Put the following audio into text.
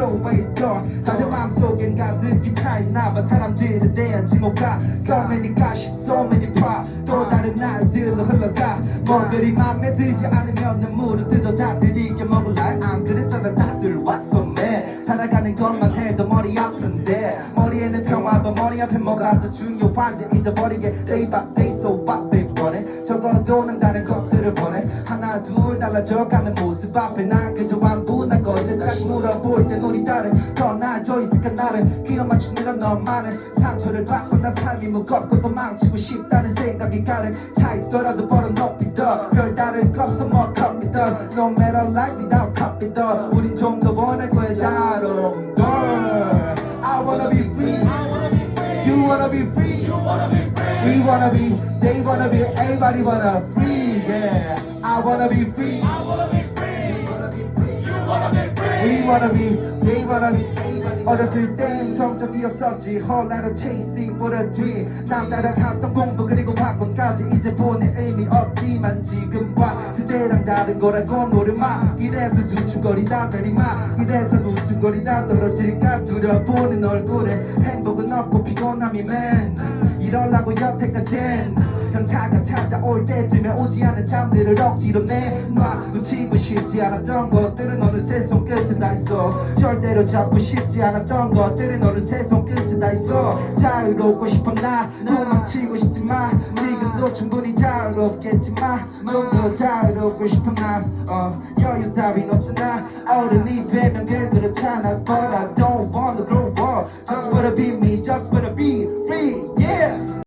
always gone 다들 마음속엔 가득히 차있나봐. 사람들에 대한 증오가 So many gossip, so many pop 또 다른 날들로 흘러가. 뭐 그리 맘에 들지 않으면 눈물을 뜯어 다들 이겨 먹을라 안 그랬잖아 다들 왔어 매 살아가는 것만 해도 머리 아픈데. 머리에는 평화와 머리 앞에 뭐가 더 중요한지 잊어버리게 Day by day. So they 원해 저거는 도는다는 것들을 원해 하나 둘 달라져가는 모습 앞에 난 그저 완분하거든 다시 물어볼 땐 우리 다른 더 나아져 있을까 나를 끼어 맞추느라 너만은 상처를 받고 난 삶이 무겁고 또 망치고 싶다는 생각이 가득 차 있더라도 벌어 높이 더. 별다른 거 없어 more confidence No matter life without confidence 우린 좀 더 원할 거야 자유로운 걸 I wanna be free. You wanna be free We wanna be, they wanna be, everybody wanna free, yeah. I wanna be free. I wanna be free. You wanna be free. You wanna be free. We wanna be, they wanna be, everybody. 어렸을 땐 성적이 없었지, whole lot of chasing 보다 뒤. 남다른 학던 공부 그리고 학원까지 이제 보내 의미 없지만 지금과 그때랑 다른 거라고 노래마. 이래서 두근거리다 내리마. 이래서 두근거리다 떨어질까 두려보는 얼굴에 행복은 없고 피곤함이 맨. 이럴라고 여태까진 현타가 찾아올 때쯤에 오지 않은 잠들을 억지로 내놔 놓치고 싶지 않았던 것들은 어느새 손끝에 다 있어. 절대로 잡고 싶지 않았던 것들은 어느새 손끝에 다 있어. 자유롭고 싶어 나. 도망치고 싶지만 지금도 충분히 자유롭겠지만 좀 더 자유롭고 싶어 나. 어, 여유 따윈 없잖아 어른이 되면 늘 그렇잖아 But I don't wanna grow Just wanna be me, just wanna be free, yeah.